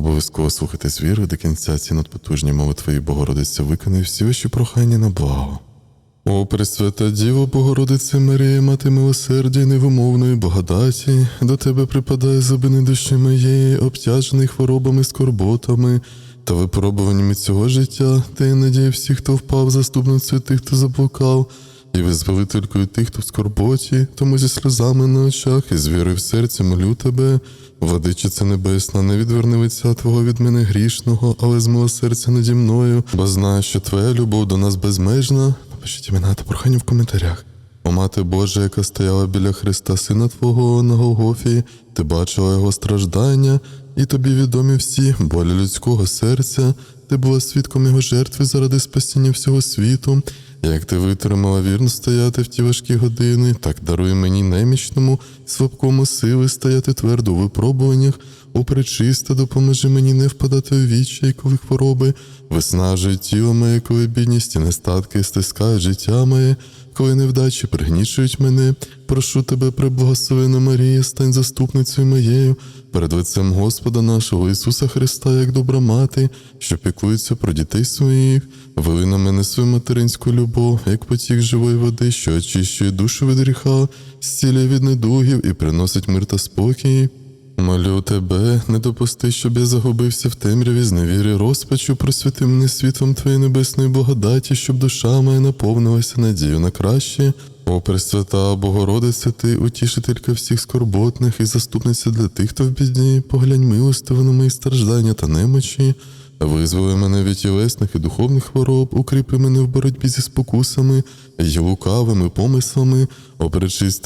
Обов'язково слухайте з вірою до кінця ці надпотужні мови Твої, Богородиця, виконуй всі ваші прохання на благо. О, Пресвята Діво, Богородице Марія, мати милосердя й невимовної благодаті, до тебе припадає забини душі моєї, обтяжений хворобами, скорботами та випробуваннями цього життя, й надія всіх, хто впав, заступницею тих, хто заблукав, і визволителькою тих, хто в скорботі, тому зі сльозами на очах і з вірою в серці молю тебе, Владичиця Небесна, не відверни лиця Твого від мене грішного, але з мого серця наді мною, бо знаю, що Твоя любов до нас безмежна. Напишіть імена та прохання в коментарях. О мати Божа, яка стояла біля Христа, Сина Твого на Голгофі, ти бачила його страждання, і тобі відомі всі болі людського серця, ти була свідком його жертви заради спасіння всього світу. Як ти витримала вірно стояти в ті важкі години, так даруй мені немічному, слабкому сили стояти твердо у випробуваннях, о пречиста, допоможи мені не впадати у відчай, коли хвороби, виснажує тіло моє, коли бідність і нестатки стискають життя моє, коли невдачі пригнічують мене. Прошу тебе, преблагословена Марія, стань заступницею моєю перед лицем Господа нашого Ісуса Христа, як добра мати, що піклується про дітей своїх, вели на мене свою материнську любов, як потік живої води, що очищує душу від гріха, зцілює від недугів і приносить мир та спокій. Молю тебе, не допусти, щоб я загубився в темряві з невірі розпачу, просвіти мене світлом Твоєї небесної благодаті, щоб душа моя наповнилася надію на краще. О, Пресвята Богородице, ти утішителька всіх скорботних і заступниця для тих, хто в біді, поглянь милостиво на мої страждання та немочі. Визволи мене від тілесних і духовних хвороб, укріпи мене в боротьбі зі спокусами й лукавими помислами, о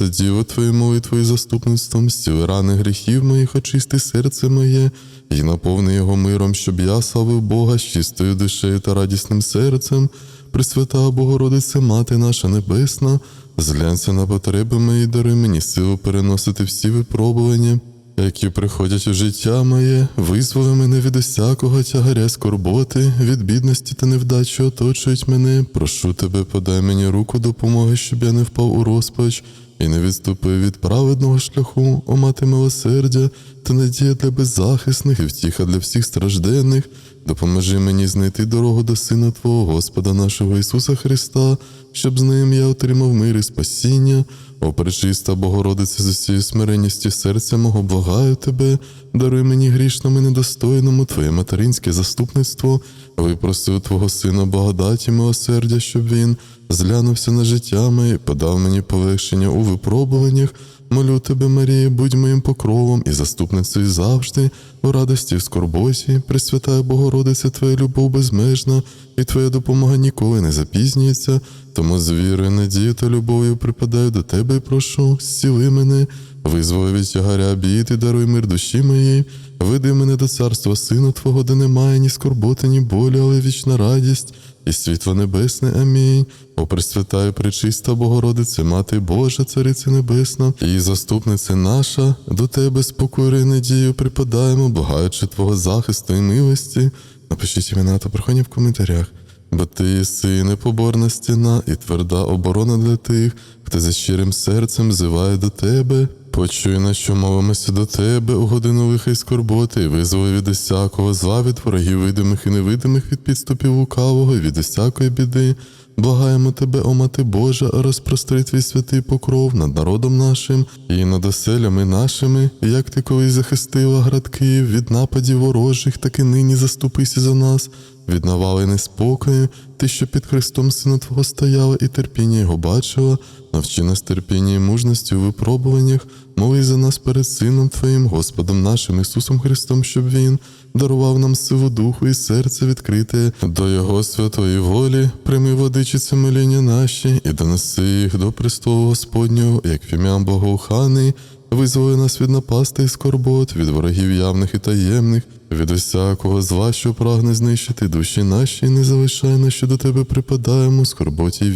діво Твоє молитвою заступництвом, зціли рани гріхів моїх, очисти серце моє, і наповни його миром, щоб я славив Бога з чистою душею та радісним серцем. Пресвята Богородице, Мати наша Небесна, зглянься на потреби мої, дари мені силу переносити всі випробування які приходять у життя моє, визволи мене від усякого тягаря скорботи, від бідності та невдачі оточують мене. Прошу тебе, подай мені руку допомоги, щоб я не впав у розпач і не відступив від праведного шляху, о мати милосердя та надія для беззахисних і втіха для всіх стражденних. Допоможи мені знайти дорогу до Сина Твого, Господа нашого Ісуса Христа, щоб з ним я отримав мир і спасіння. О, пречиста Богородице, з усією смиренністю серця мого благаю тебе, даруй мені грішному і недостойному Твоє материнське заступництво, випроси у Твого Сина благодаті милосердя, щоб він зглянувся на життя моє, подав мені полегшення у випробуваннях. Молю тебе, Марія, будь моїм покровом і заступницею завжди, у радості і в скорботі, Пресвятая Богородиця, Твоя любов безмежна, і Твоя допомога ніколи не запізнюється, тому з вірою, надією та любов'ю припадаю до Тебе і прошу, зціли мене, визволи від тягаря бід і даруй мир душі моїй, веди мене до царства Сина Твого, де немає ні скорботи, ні болі, але вічна радість. І світло небесне, амінь. О Пресвятаю, пречиста Богородице, Мати Божа, Цариця Небесна, і заступниця наша, до Тебе спокою і надію припадаємо, благаючи Твого захисту і милості. Напишіть імена та прохання в коментарях. Бо ти єси непоборна стіна і тверда оборона для тих, хто за щирим серцем зиває до тебе. Почуй, на що мовимося до тебе у годину лиха й скорботи, визволи від усякого зла від ворогів видимих і невидимих від підступів лукавого і від усякої біди. Благаємо тебе, о мати Божа, розпростри твій святий покров над народом нашим і над оселями нашими, як ти колись захистила град Київ від нападів ворожих, так і нині заступися за нас. Від навали неспокою, ти, що під Христом Сина Твого стояла і терпіння Його бачила, навчи нас терпіння і мужності у випробуваннях, молись за нас перед Сином Твоїм, Господом нашим Ісусом Христом, щоб Він дарував нам силу духу і серце відкрите до Його святої волі, прийми водичиці моління наші і донеси їх до престолу Господнього, як фім'ям Богоуханий, Визволи нас від напасти і скорбот, від ворогів явних і таємних, від усякого зла, що прагне знищити душі наші, не залишай нас, що до тебе припадаємо, скорботі й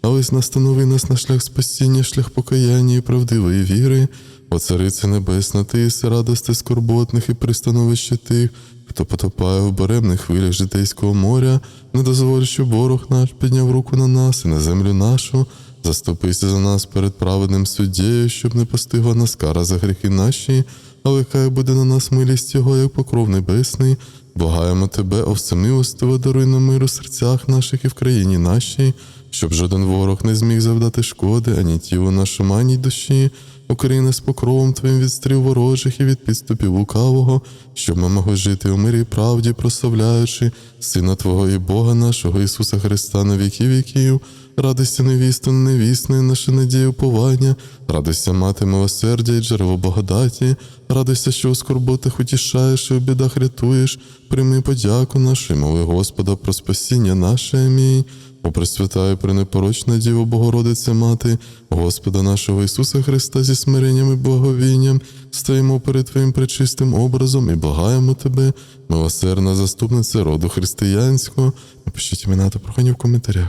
вічі, а ось настанови нас на шлях спасіння, шлях покаяння і правдивої віри. О Царице Небесна, ти єси радости скорботних і пристановище тих, хто потопає в беремних хвилях житейського моря, не дозволь, щоб ворог наш підняв руку на нас і на землю нашу. Заступися за нас перед праведним суддєю, щоб не постигла нас кара за гріхи наші, але хай буде на нас милість Його, як покров небесний. Благаємо тебе, о даруй нам мир у серцях наших і в країні нашій, щоб жоден ворог не зміг завдати шкоди ані тілу нашому, ані душі. Укрий нас покровом Твоїм від стріл ворожих і від підступів лукавого, щоб ми могли жити у мирі і правді, прославляючи Сина Твого і Бога нашого Ісуса Христа на віки віків. Радуйся невісту, невісної, наша надія уповання, радуйся мати милосердя і джерело благодаті, радуйся, що у скорботах утішаєш і у бідах рятуєш, прийми подяку нашу і моли Господа про спасіння наше. Амінь. О Пресвятаю, пренепорочна Діво Богородице Мати, Господа нашого Ісуса Христа зі смиренням і благовінням, стоїмо перед Твоїм пречистим образом і благаємо Тебе, милосердна заступниця роду християнського. Напишіть імена та прохання в коментарях.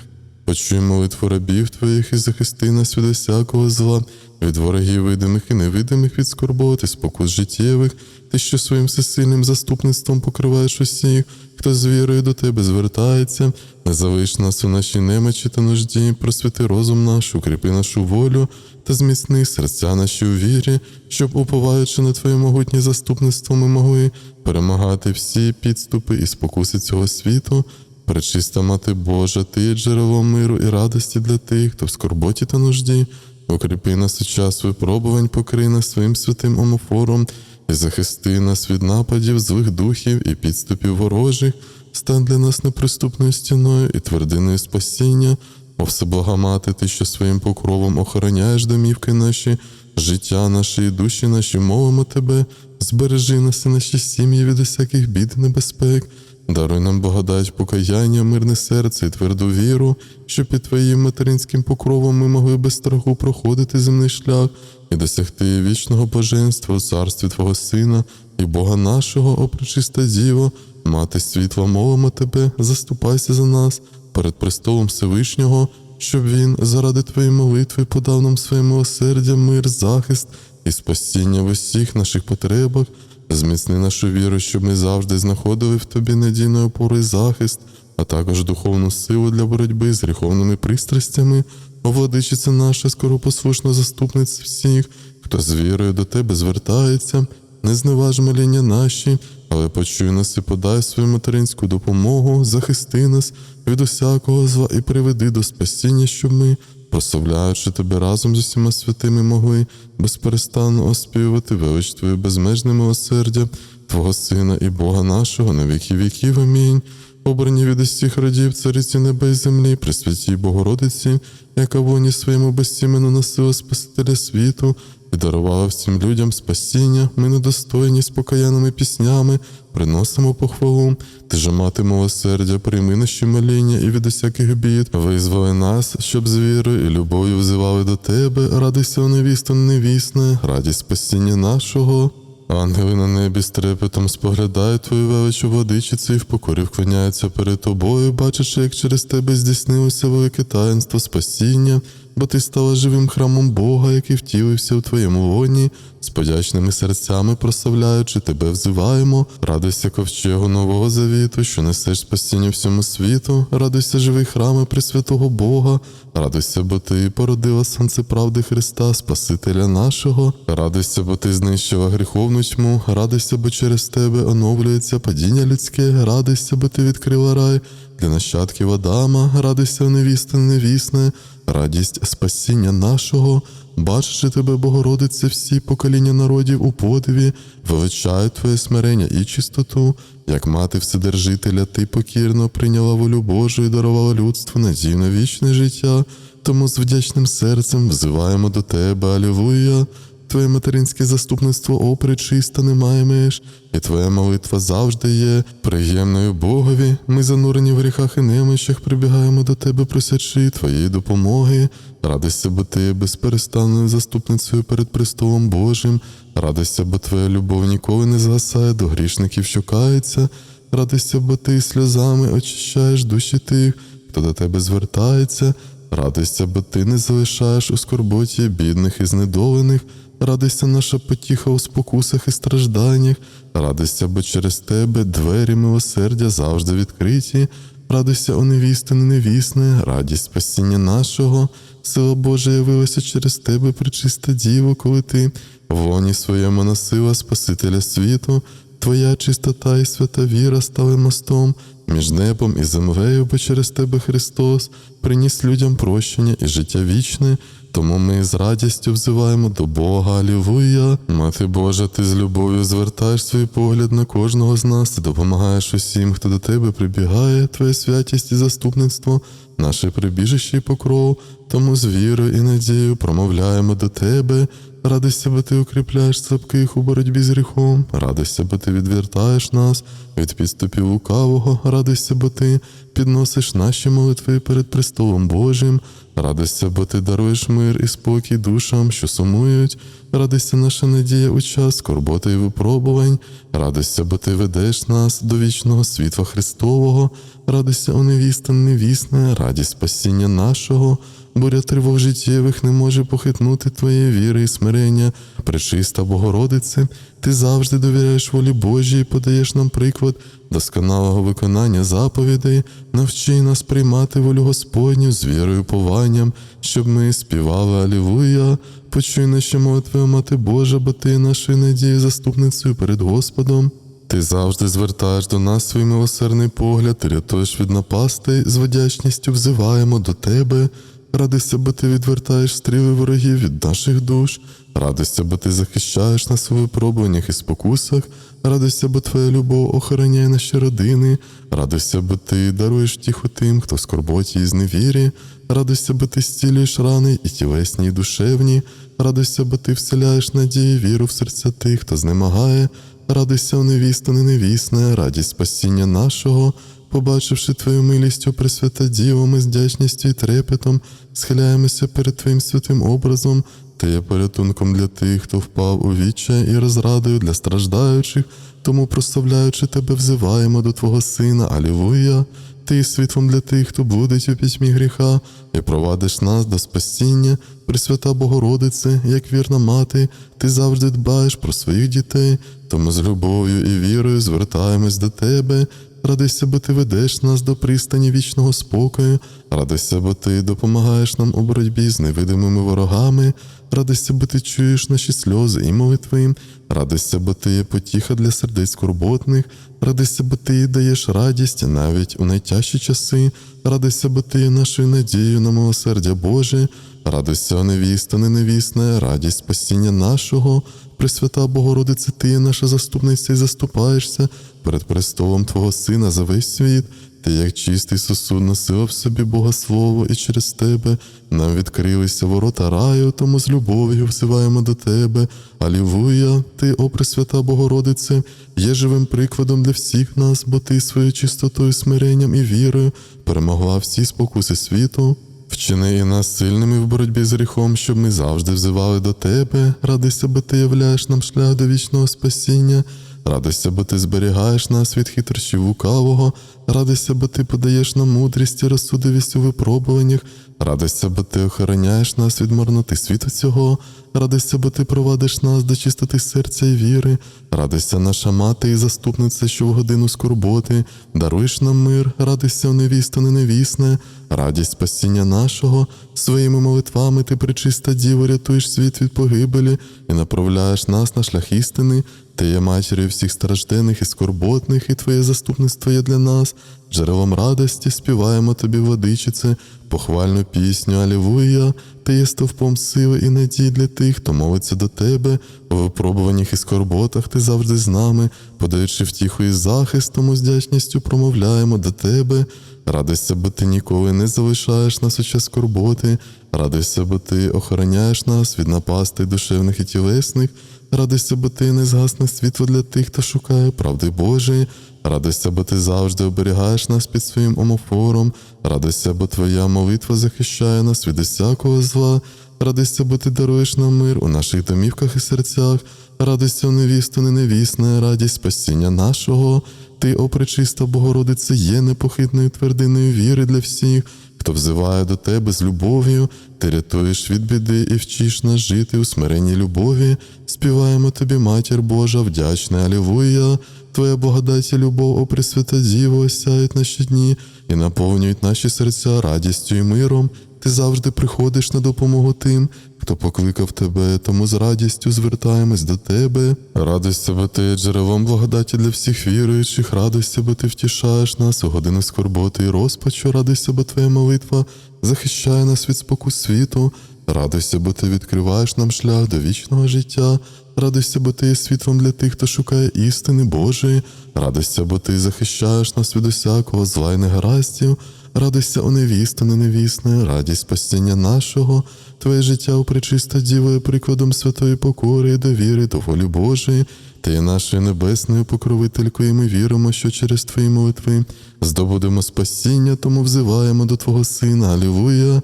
Почуй молитву рабів Твоїх і захисти нас від усякого зла, від ворогів видимих і невидимих, від скорботи, спокус життєвих, ти, що своїм всесильним заступництвом покриваєш усіх, хто з вірою до тебе звертається, не залиш нас у нашій немочі та нужді, просвіти розум наш, укріпи нашу волю та зміцни серця наші у вірі, щоб, уповаючи на Твоє могутнє заступництво, ми могли перемагати всі підступи і спокуси цього світу. Пречиста мати Божа, ти є джерело миру і радості для тих, хто в скорботі та нужді. Укріпи нас у час випробувань, покрий нас своїм святим омофором і захисти нас від нападів, злих духів і підступів ворожих, стань для нас неприступною стіною і твердиною спасіння. О всеблага мати, ти, що своїм покровом охороняєш домівки наші, життя наше і душі наші, мовимо тебе, збережи нас і наші сім'ї від усяких бід і небезпек. Даруй нам благодать, покаяння, мирне серце і тверду віру, щоб під Твоїм материнським покровом ми могли без страху проходити земний шлях і досягти вічного блаженства у царстві Твого Сина і Бога нашого, о Діво, мати світла, молимо Тебе, заступайся за нас перед престолом Всевишнього, щоб Він заради Твоєї молитви подав нам своє милосердя, мир, захист і спасіння в усіх наших потребах. Зміцни нашу віру, щоб ми завжди знаходили в тобі надійну опору і захист, а також духовну силу для боротьби з гріховними пристрастями, О, владичиця наша, скоропослушна заступниця всіх, хто з вірою до тебе звертається, не зневаж моління наші, але почуй нас і подай свою материнську допомогу, захисти нас від усякого зла і приведи до спасіння, щоб ми прославляючи тебе разом з усіма святими, могли безперестанно оспівувати велич Твою безмежне милосердя, Твого Сина і Бога нашого на віки віків. Амінь. Обрані від усіх родів, цариці неба і землі, Пресвятій Богородиці, яка воні своєму безсімену носила Спасителя світу і дарувала всім людям спасіння, ми недостойні з покаянними піснями, приносимо похвалу. Ти же мати милосердя, прийми наші моління і від усяких бід, визволи нас, щоб з вірою і любов'ю взивали до тебе, радуйся, о невісто невісне, радість спасіння нашого. Ангели на небі з трепетом споглядають твою величу владичицю і в покорі вклоняються перед тобою, бачачи, як через тебе здійснилося велике таїнство спасіння, бо ти стала живим храмом Бога, який втілився у твоєму лоні, з подячними серцями прославляючи тебе, взиваємо, радуйся ковчегу нового завіту, що несеш спасіння всьому світу, радуйся живий храме Пресвятого Бога, радуйся, бо ти породила сонце правди Христа, Спасителя нашого, радуйся, бо ти знищила гріховну тьму, радуйся, бо через тебе оновлюється падіння людське, радуйся, бо ти відкрила рай для нащадків Адама, радуйся, невісте, невісне, радість спасіння нашого. Бачачи тебе, Богородице, всі покоління народів у подиві, величають Твоє смирення і чистоту, як мати Вседержителя, ти покірно прийняла волю Божу і дарувала людству надійне вічне життя, тому з вдячним серцем взиваємо до Тебе, Алілуя. Твоє материнське заступництво о пречиста немає меж, і Твоя молитва завжди є приємною Богові. Ми занурені в гріхах і немощах, прибігаємо до Тебе, просячи Твоєї допомоги. Радуйся, бо ти є безперестанною заступницею перед престолом Божим. Радуйся, бо Твоя любов ніколи не згасає до грішників, що каються. Радуйся, бо ти сльозами очищаєш душі тих, хто до тебе звертається. Радуйся, бо ти не залишаєш у скорботі бідних і знедолених. Радуйся, наша потіха у спокусах і стражданнях. Радуйся, бо через тебе двері милосердя завжди відкриті. радуйся, о невістине, невісне, радість спасіння нашого. Сила Божа явилася через тебе, причиста діво, коли ти в лоні своєму носила Спасителя світу. Твоя чистота і свята віра стали мостом між небом і землею, бо через тебе Христос приніс людям прощення і життя вічне. Тому ми з радістю взиваємо до Бога, Алілуя. Мати Божа, ти з любов'ю звертаєш свій погляд на кожного з нас і допомагаєш усім, хто до тебе прибігає, твоя святість і заступництво, наше прибіжище і покров. Тому з вірою і надією промовляємо до тебе. Радуйся, бо ти укріпляєш слабких у боротьбі з гріхом, радуйся, бо ти відвертаєш нас від підступів лукавого, радуйся, бо ти підносиш наші молитви перед престолом Божим, радуйся, бо ти даруєш мир і спокій душам, що сумують, радуйся, наша надія у час скорботи і випробувань, радуйся, бо ти ведеш нас до вічного світла Христового, радуйся, о невіста, невісне, радість спасіння нашого. Буря тривог життєвих не може похитнути твоєї віри і смирення, пречиста Богородице, ти завжди довіряєш волі Божій і подаєш нам приклад досконалого виконання заповідей, навчи нас приймати волю Господню з вірою пованням, щоб ми співали Алілуя. Почуй наші молитви, Мати Божа, бо ти нашою надією заступницею перед Господом. Ти завжди звертаєш до нас свій милосердний погляд, рятуєш від напастей, з вдячністю взиваємо до тебе. Радуйся, бо ти відвертаєш стріли ворогів від наших душ. Радуйся, бо ти захищаєш нас у випробуваннях і спокусах. Радуйся, бо твоя любов охороняє наші родини. Радуйся, бо ти даруєш тіху тим, хто в скорботі і зневірі. Радуйся, бо ти зцілюєш рани і тілесні, і душевні. Радуйся, бо ти вселяєш надії, віру в серця тих, хто знемагає. Радуйся, о невісто, не невісне, радість спасіння нашого. Побачивши Твою милість, о Пресвята Діво, ми з вдячністю і трепетом схиляємося перед Твоїм святим образом, Ти є порятунком для тих, хто впав у віччя і розрадою для страждаючих, тому, прославляючи Тебе, взиваємо до Твого Сина, Алілуя. Ти світлом для тих, хто блудить у пітьмі гріха, і провадиш нас до спасіння, Пресвята Богородице, як вірна мати, ти завжди дбаєш про своїх дітей, тому з любов'ю і вірою звертаємось до Тебе. Радуйся, бо ти ведеш нас до пристані вічного спокою, радуйся, бо ти допомагаєш нам у боротьбі з невидимими ворогами, радуйся, бо ти чуєш наші сльози і молитви, радуйся, бо ти є потіха для сердець скорботних, радуйся, бо ти даєш радість навіть у найтяжчі часи, радуйся, бо ти є нашою надією на милосердя Боже, радуйся, о невіста, не невісне, радість спасіння нашого. Пресвята Богородице, Ти наша заступниця і заступаєшся перед престолом Твого Сина за весь світ. Ти, як чистий сосуд, носила в собі Бога Слово, і через Тебе нам відкрилися ворота раю, тому з любов'ю взиваємо до Тебе. Алілуя, Ти, о Пресвята Богородице, є живим прикладом для всіх нас, бо Ти своєю чистотою, смиренням і вірою перемогла всі спокуси світу. Вчини і нас сильними в боротьбі з гріхом, щоб ми завжди взивали до Тебе. радися, бо Ти являєш нам шлях до вічного спасіння. радися, бо ти зберігаєш нас від хитрощів лукавого, радися, бо ти подаєш нам мудрість і розсудовість у випробуваннях, радуйся, бо ти охороняєш нас від марноти світу цього, радуйся, бо ти провадиш нас до чистоти серця і віри, радуйся, наша мати і заступниця, що в годину скорботи, даруєш нам мир, радуйся, в невіста, невісне, радість спасіння нашого, своїми молитвами ти причиста діво, рятуєш світ від погибелі і направляєш нас на шлях істини. Ти є матір'ю всіх страждених і скорботних, і Твоє заступництво є для нас. Джерелом радості співаємо тобі, владичице, похвальну пісню, Алілуя. Ти є стовпом сили і надії для тих, хто молиться до тебе. У випробуваннях і скорботах ти завжди з нами, подаючи втіху і захист, тому з вдячністю промовляємо до тебе. Радуйся, бо ти ніколи не залишаєш нас у час скорботи. Радуйся, бо ти охороняєш нас від напастей душевних і тілесних. Радуйся, бо ти не згасне світло для тих, хто шукає правди Божої. Радуйся, бо ти завжди оберігаєш нас під своїм омофором. Радуйся, бо твоя молитва захищає нас від усякого зла. Радуйся, бо ти даруєш нам мир у наших домівках і серцях. Радуйся, о невісту, не невісне, радість спасіння нашого. Ти, о пречиста Богородице, є непохитною твердиною віри для всіх, хто взиває до тебе з любов'ю, ти рятуєш від біди і вчиш нас жити у смиренній любові. Співаємо тобі, матір Божа, вдячна Алілуя. Твоя благодать і любов, о Пресвята Діво, осяють наші дні і наповнюють наші серця радістю і миром. Ти завжди приходиш на допомогу тим, хто покликав тебе, тому з радістю звертаємось до тебе. Радуйся, бо ти є джерелом благодаті для всіх віруючих, радуйся, бо ти втішаєш нас у годину скорботи і розпачу, радуйся, бо твоя молитва захищає нас від спокус світу. Радуйся, бо ти відкриваєш нам шлях до вічного життя. Радуйся, бо ти є світлом для тих, хто шукає істини Божої. Радуйся, бо ти захищаєш нас від усякого зла й негараздів. Радуйся, у невіста, невісне, радість спасіння нашого. Твоє життя у пречиста діво прикладом святої покори і довіри до волі Божої. Ти є нашою небесною покровителькою, і ми віримо, що через твої молитви здобудемо спасіння, тому взиваємо до Твого Сина. Алілуя!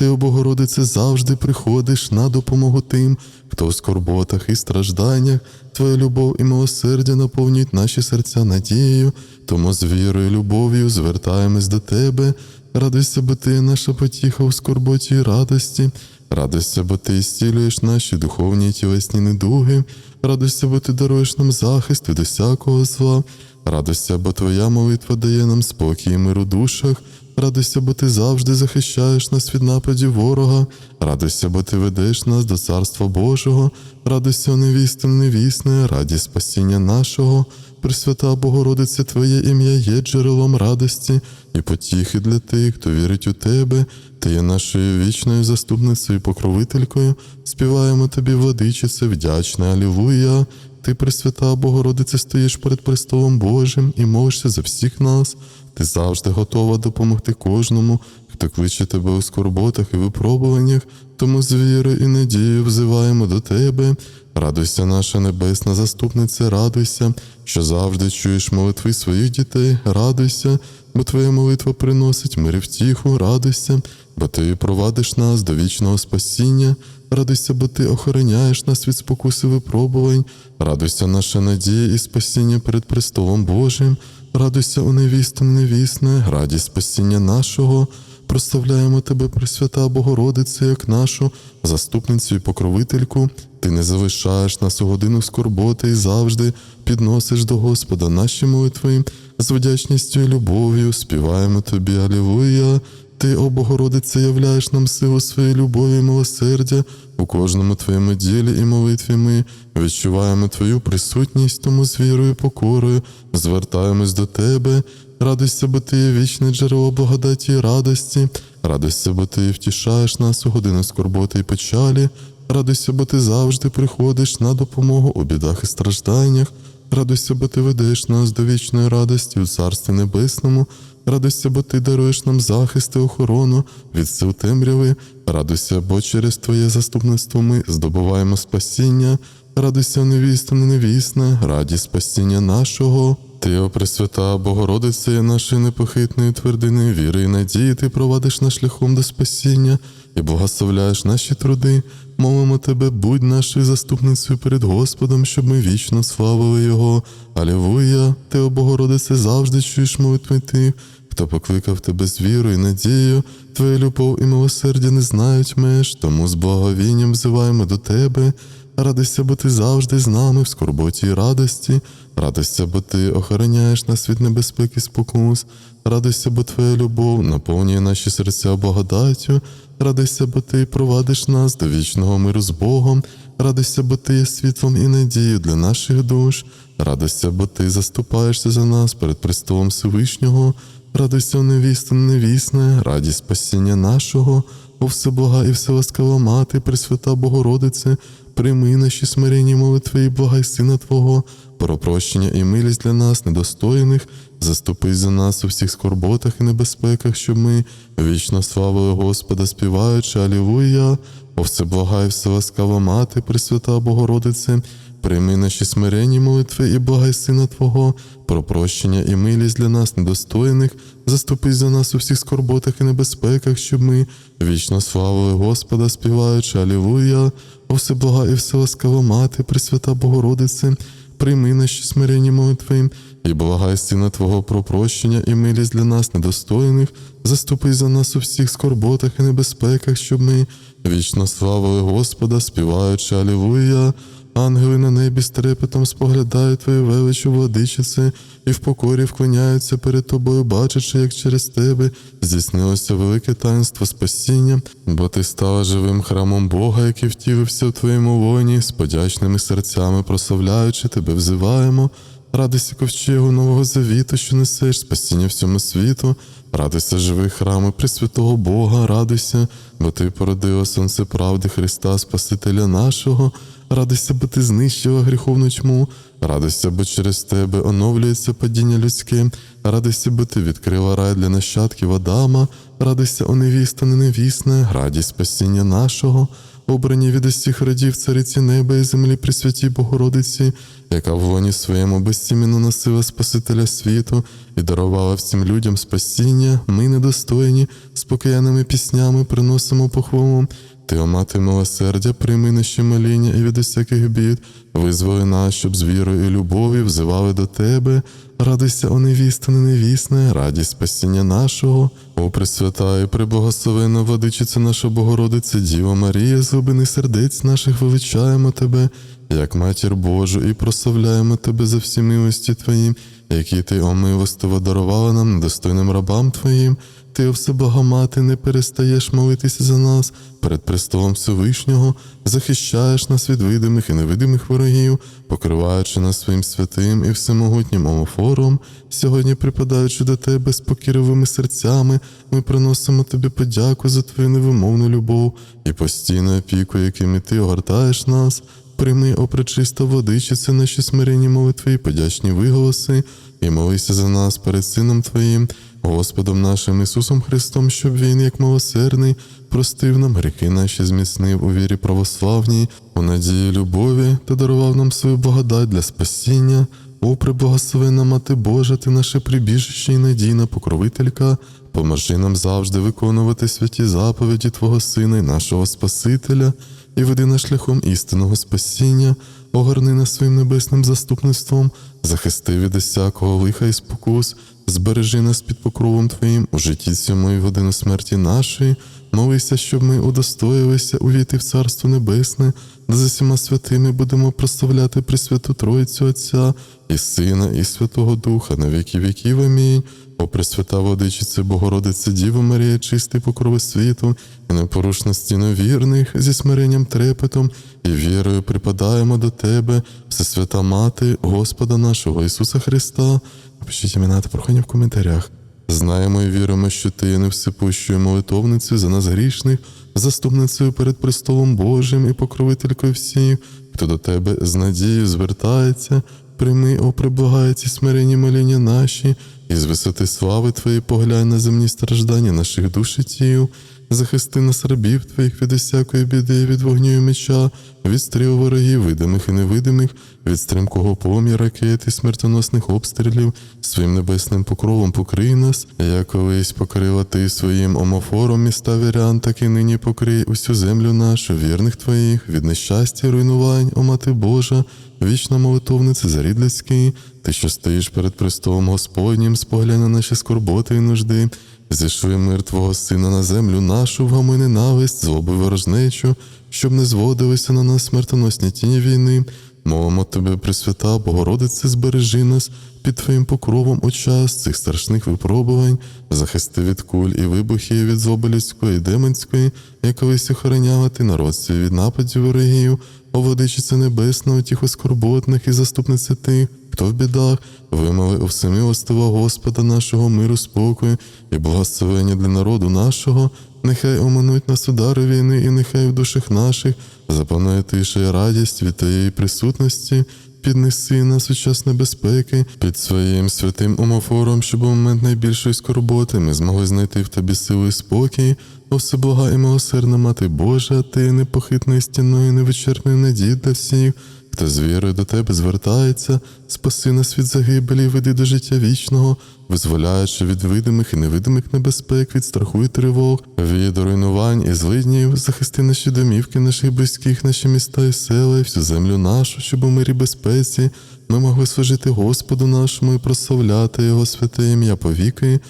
Ти, о Богородице, завжди приходиш на допомогу тим, хто в скорботах і стражданнях. Твоя любов і милосердя наповнюють наші серця надією, тому з вірою і любов'ю звертаємось до Тебе. Радуйся, бо ти наша потіха у скорботі і радості. Радуйся, бо ти зцілюєш наші духовні і тілесні недуги. Радуйся, бо ти даруєш нам захист від усякого зла. Радуйся, бо твоя молитва дає нам спокій і мир душах. Радуйся, бо ти завжди захищаєш нас від нападів ворога. Радуйся, бо ти ведеш нас до Царства Божого. Радуйся, невістам невісне, раді спасіння нашого. Пресвята Богородице, Твоє ім'я є джерелом радості і потіхи для тих, хто вірить у Тебе. Ти є нашою вічною заступницею і покровителькою. Співаємо тобі, владичице, вдячна, Алілуя. Ти, Пресвята Богородице, стоїш перед престолом Божим і молишся за всіх нас. Ти завжди готова допомогти кожному, хто кличе тебе у скорботах і випробуваннях, тому з вірою і надією взиваємо до тебе. Радуйся, наша небесна заступниця, радуйся, що завжди чуєш молитви своїх дітей, радуйся, бо твоя молитва приносить мир і втіху, радуйся, бо ти провадиш нас до вічного спасіння. Радуйся, бо ти охороняєш нас від спокуси випробувань, радуйся, наша надія і спасіння перед престолом Божим, радуйся, у невісту невісне, радість спасіння нашого. Прославляємо тебе, Пресвята Богородице, як нашу заступницю і покровительку. Ти не залишаєш нас у годину скорботи і завжди підносиш до Господа наші молитви з вдячністю і любов'ю. Співаємо тобі, Алілуя. Ти, о Богородице, являєш нам силу своєї любові і милосердя у кожному твоєму ділі і молитві ми відчуваємо Твою присутність, тому з вірою і покорою звертаємось до Тебе. Радуйся, бо ти є вічне джерело благодаті і радості. Радуйся, бо ти втішаєш нас у годину скорботи і печалі. Радуйся, бо ти завжди приходиш на допомогу у бідах і стражданнях. Радуйся, бо ти ведеш нас до вічної радості у Царстві Небесному. Радуйся, бо ти даруєш нам захист і охорону від сил темряви. Радуйся, бо через Твоє заступництво ми здобуваємо спасіння. Радуйся, невіста, невісна, раді спасіння нашого. Ти, о Пресвята, Богородице, нашої непохитної твердини віри і надії, ти провадиш нас шляхом до спасіння і благословляєш наші труди. Молимо тебе, будь нашою заступницею перед Господом, щоб ми вічно славили Його. Алілуя! Ти, о Богородице, завжди чуєш молитви тих, хто покликав тебе з вірою і надією. Твоя любов і милосердя не знають меж, тому з благовінням взиваємо до тебе. Радуйся, бо ти завжди з нами в скорботі і радості. Радуйся, бо ти охороняєш нас від небезпеки спокус. Радуйся, бо твоя любов наповнює наші серця благодаттю. Радуйся, бо ти провадиш нас до вічного миру з Богом. Радуйся, бо ти є світлом і надією для наших душ. Радуйся, бо ти заступаєшся за нас перед престолом Всевишнього. Радуйся, невіста, невісне, радість спасіння нашого, о всеблага і вселаскава мати, Пресвята Богородице, прийми наші смиренні молитви і благай Сина Твого, про прощення і милість для нас, недостойних, заступись за нас у всіх скорботах і небезпеках, щоб ми вічно славили Господа, співаючи, Алілуя, о всеблага все вселаскава мати, Пресвята Богородице, Прийми наші смиренні молитви і благай Сина Твого, про прощення і милість для нас недостойних, заступись за нас у всіх скорботах і небезпеках, щоб ми вічно славили Господа, співаючи Алілуя, о всеблага і вселаскава мати, Пресвята Богородице, прийми наші смиренні молитви і благай Сина Твого про прощення і милість для нас недостойних, заступись за нас у всіх скорботах і небезпеках, щоб ми вічно славили Господа, співаючи Алілуя, Ангели на небі з трепетом споглядають твою величу владичице, і в покорі вклоняються перед тобою, бачачи, як через тебе здійснилося велике таїнство спасіння, бо ти стала живим храмом Бога, який втілився в твоєму воїні, з подячними серцями прославляючи тебе, взиваємо. Радуйся ковчегу нового завіту, що несеш спасіння всьому світу, радуйся живих храми Пресвятого Бога, радуйся, бо ти породила сонце правди Христа, Спасителя нашого, радуйся, бо ти знищила гріховну тьму, радуйся, бо через тебе оновлюється падіння людське, радуйся, бо ти відкрила рай для нащадків Адама, радуйся, о невіста, не невісне, радість спасіння нашого. Обрані від усіх родів цариці неба і землі при святій Богородиці, яка в лоні своєму безсіменно носила Спасителя світу і дарувала всім людям спасіння, ми недостойні, спокаяними піснями приносимо похвалу. Ти, о мати милосердя, прийми наші моління і від усяких бід, визволи нас, щоб з вірою і любов'ю взивали до тебе. Радуйся, о невіста, невісне, радість спасіння нашого, о Пресвята і преблагословена владичиця наша Богородиця, Діва Марія, з глибини сердець наших величаємо тебе, як матір Божу, і прославляємо тебе за всі милості Твої, які ти, о милостиво, дарувала нам недостойним рабам Твоїм. Ти, о всебага мати, не перестаєш молитися за нас перед престолом Всевишнього, захищаєш нас від видимих і невидимих ворогів, покриваючи нас своїм святим і всемогутнім омофором. Сьогодні, припадаючи до тебе з покірливими серцями, ми приносимо тобі подяку за твою невимовну любов і постійну опіку, якими ти огортаєш нас. Прийми, о пречиста водичице, наші смиренні молитви подячні виголоси, і молися за нас перед Сином Твоїм, Господом нашим Ісусом Христом, щоб Він, як милосердний, простив нам гріхи наші, зміцнив у вірі православній, у надії любові та дарував нам свою благодать для спасіння. О, преблагословена Мати Божа, ти наше прибіжище і надійна покровителька, поможи нам завжди виконувати святі заповіді Твого Сина і нашого Спасителя, і веди нас шляхом істинного спасіння, огорни нас своїм небесним заступництвом, захисти від усякого лиха і спокус, збережи нас під покровом Твоїм у житті цьому і годину смерті нашої, молися, щоб ми удостоїлися увійти в Царство Небесне, де за всіма святими будемо прославляти Пресвяту Троїцю Отця і Сина, і Святого Духа на віки віків. Амінь. О Пресвята Водичице, Богородице, Діво Марія, чистий покрови світу, і непорушна стіна вірних, зі смиренням трепетом і вірою припадаємо до Тебе, Всесвята Мати, Господа нашого Ісуса Христа. Напишіть імена та прохання в коментарях. Знаємо і віримо, що ти є невсипущою молитовницею за нас грішних, заступницею перед престолом Божим і покровителькою всіх, хто до тебе з надією звертається, прийми, о приблагає ці смиренні моління наші, і з висоти слави Твоєї поглянь на земні страждання наших душ і тіл, захисти нас рабів Твоїх від усякої біди, від вогню і меча, від стріл ворогів, видимих і невидимих, від стрімкого пом'я ракет і смертоносних обстрілів, своїм небесним покровом покрий нас, як колись покрила ти своїм омофором міста вірян, так і нині покрий усю землю нашу, вірних твоїх, від нещастя, і руйнувань, о мати Божа, вічна молитовниця за рід людський, ти, що стоїш перед престолом Господнім, споглянь на наші скорботи і нужди. Зійшли мир Твого Сина на землю нашу, вгами ненависть, злобу ворожнечу, щоб не зводилися на нас смертоносні тіні війни. Молимо Тебе, Пресвята, Богородице, збережи нас під Твоїм покровом у час цих страшних випробувань, захисти від куль і вибухів від злоби людської і демонської, як колись охороняла ти народ свій від нападів ворогів, о водичице небесна, тихо скорботних і заступниця тих, хто в бідах, вимови у всемилостивого Господа нашого миру, спокою і благословення для народу нашого, нехай оминуть нас удари війни, і нехай в душах наших запанує тиша і радість від Твоєї присутності. Піднеси нас у час небезпеки під своїм святим омофором, щоб у момент найбільшої скорботи ми змогли знайти в тобі силу і спокій, о всебога і милосердна мати Божа, ти непохитною стіною, невичерпною надії для всіх, хто з вірою до тебе звертається, спаси нас від загибелі, і веди до життя вічного, визволяючи від видимих і невидимих небезпек, від страху і тривог, від руйнувань і злиднів, захисти наші домівки, наших близьких, наші міста і села, і всю землю нашу, щоб у мирі безпеці ми могли служити Господу нашому і прославляти Його святе ім'я повіки.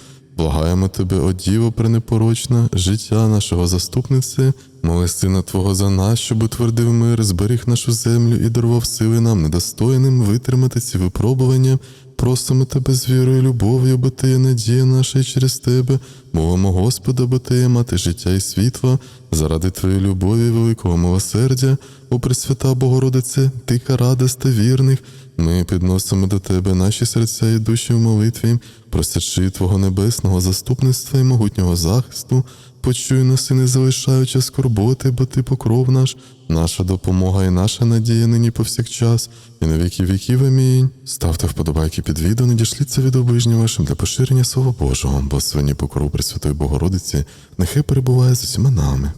Благаємо тебе, о Діво пренепорочна, життя нашого заступниці, моли сина Твого за нас, щоб утвердив мир, зберіг нашу землю і дарував сили нам недостойним витримати ці випробування. Просимо тебе з вірою любов'ю, бо ти є надія наша і через тебе. Мовимо Господа, бо ти є мати життя і світла, заради твоєї любові великого милосердя, о Пресвята Богородице, тиха радоста вірних. Ми підносимо до тебе наші серця і душі в молитві, просячи Твого небесного заступництва і могутнього захисту. Почуй нас і не залишаючи скорботи, бо ти покров наш, наша допомога і наша надія нині повсякчас, і на віки віків. Амінь. Ставте вподобайки під відео, не дішліться від оближнім вашим для поширення Слова Божого, бо свині покров Пресвятої Богородиці, нехай перебуває з усіма нами.